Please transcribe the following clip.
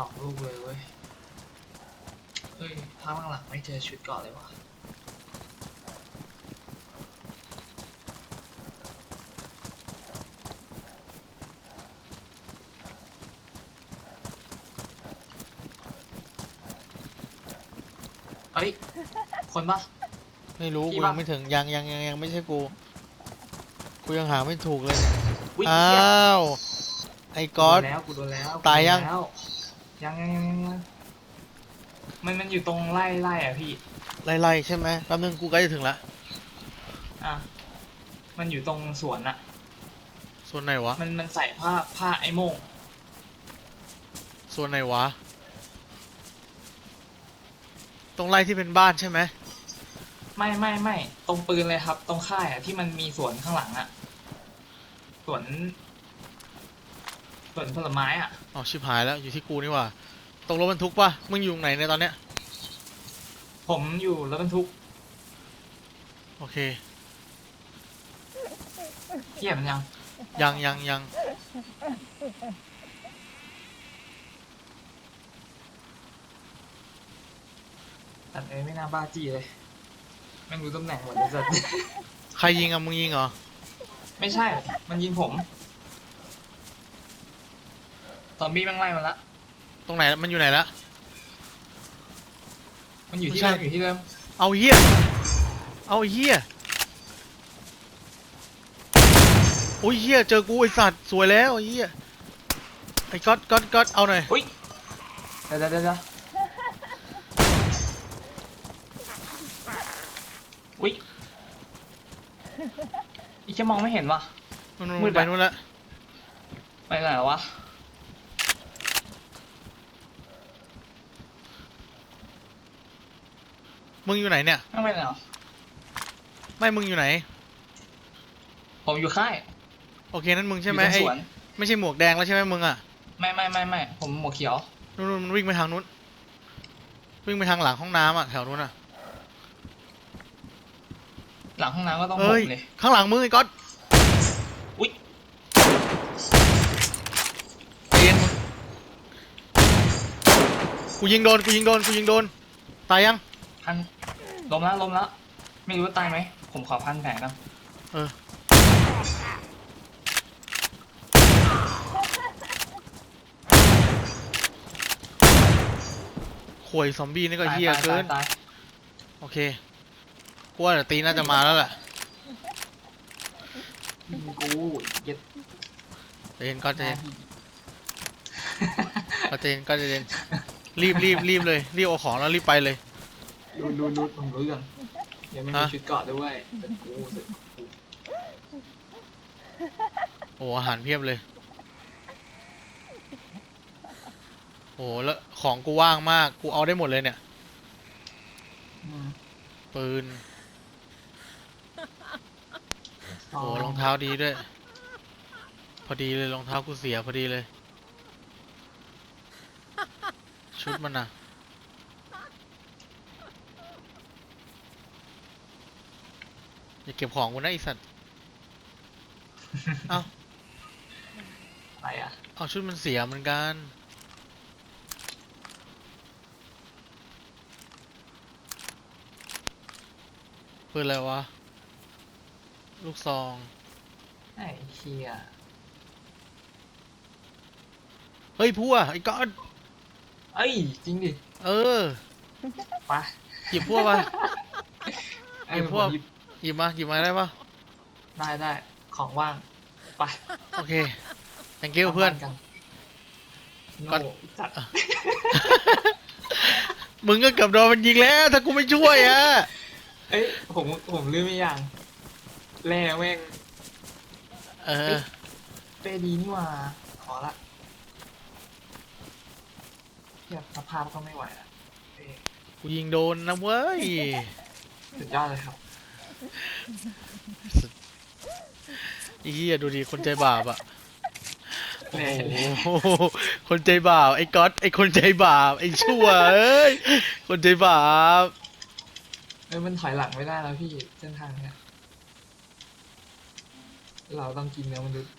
สองลูกเลยเว้ย เฮ้ยภาพข้างหลังไม่เจอชุดเกาะเลยวะเฮ้ย คนปะ ไม่รู้พี่กูปะยังไม่ถึงยังยังยังยังไม่ใช่กู กูยังหาไม่ถูกเลยเนี่ยอุ๊ยอ้าเหี้ยวไอ้ก๊อต โดนแล้วกูโดนแล้วตายยังกูโดนแล้ว ยังยังยังยังมันมันอยู่ตรงไล่ไล่อะพี่ ไล่ๆใช่ไหมแป๊บนึงกูใกล้จะถึงละอะมันอยู่ตรงสวนอะส่วนไหนวะ มันมันใส่ผ้าผ้าไอ้โม่งส่วนไหนวะ ตรงไล่ที่เป็นบ้านใช่ไหมไม่ไม่ไม่ตรงปืนเลยครับ ตรงค่ายอะที่มันมีสวนข้างหลังอะสวน วนผลไม้อะอ๋อชิบหายแล้วอยู่ที่กูนี่หว่าตรงรถบรรทุกปะมึงอยู่ไหนในตอนเนี้ยผมอยู่รถบรรทุกโอเคเทียบมันยังยังยังยังแต่เอ้ยไม่น่าบ้าจี้เลยแม่งรู้ตำแหน่งหมดเลยสัตว์ใครยิงอะมึงยิงเหรอไม่ใช่ มันยิงผม ตอมบี้แม่งไล่มาละ ตรงไหนมันอยู่ไหนละ มันอยู่ที่ไม่ใช่เดิมอยู่ที่เดิมเอาเฮียเอาเฮียโอ้ยเฮียเจอกูไอสัตว์สวยแล้วไอ้เฮียไอ้ก๊อตก๊อตก๊อตเอาหน่อยอุ้ยเดี๋ยวเดี๋ยวเดี๋ยวเดี๋ยวอุ้ยอีกแค่มองไม่เห็นว่ะนู่นมืนู่ดนอะไปนู่นละไปไหนวะ มึงอยู่ไหนเนี่ยไม่ไปไหนหรอไม่มึงอยู่ไหน ผมอยู่ค่ายโอเคนั่นมึงใช่ไหมอยู่ไอ้ตรงสวนไม่ใช่หมวกแดงแล้วใช่ไหมมึงอะไม่ไม่ไม่ไม่ผมหมวกเขียว นู่นนู่นมันวิ่งไปทางนู้น วิ่งไปทางหลังห้องน้ำอะแถวนู้นอะหลังห้องน้ำก็ต้องผเอ้ยมเลย ข้างหลังมึงไอ้ก๊อตอุ้ยเอ็นกูยิงโดนกูยิงโดนกูยิงโดนตายยัง พันล้มแล้วล้มแล้ว ไม่รู้ว่าตายไหม ผมขอพันแผลนะเออ ข่วยซอมบี้นี่ก็ตายเฮี้ยตายเกิตายน ตายโอเคกูว่าเดี๋ยวตีน่าจะมาแล้วแหละยิงกูเย็ดใจเย็นก็ใจเย็นก็ใจเย็นก็ใจเย็นรีบรีบรีบเลย รีบเอาของแล้วรีบไปเลย รู้รู้รู้ผมรู้ยังยังไม่มีชุดเกาะด้วยแต่กูสึกโอ้อาหารเพียบเลย โอ้แล้วของกูว่างมาก กูเอาได้หมดเลยเนี่ย ปืน โอ้รองเท้าดีด้วย พอดีเลยรองเท้ากูเสียพอดีเลย ชุดมันน่ะ อย่าเก็บของกูนะไอสัตว์ เอาอะไรอะเอาชุดมันเสียเหมือนกันปืนอะไรวะ ลูกซอง ไอ้เคียเฮ้ยพัวไอ้ก้อนเอ้ย จริงดิเออไปหยิบพัวมาไอ้เก็บพพววกกหยิบ มาหยิบมาได้ปะได้ได้ของว่างไปโอเค thank you เพื่อนกันก่อนโง่จัดมึงก็เกือบโดนมันยิงแล้ว ถ้ากูไม่ช่วยอะเอ้ยผมผมลืมไม่อย่างแร่แม่งเออเป้ดีนี่หว่าขอละเทียบสภาพก็ไม่ไหวละเอ้ยกูยิงโดนนะเว้ยสุดยอดเลยครับไอ้เหี้ยดูดิคนใจบาปอะโอ้แร่โหคนใจบาปไอ้ก๊อตไอ้คนใจบาปไอ้ชั่วเอ้ยคนใจบาปเอ้ยมันถอยหลังไม่ได้แล้วพี่เส้นทางเนี้ยเราต้องกินเนื้อมนุษย์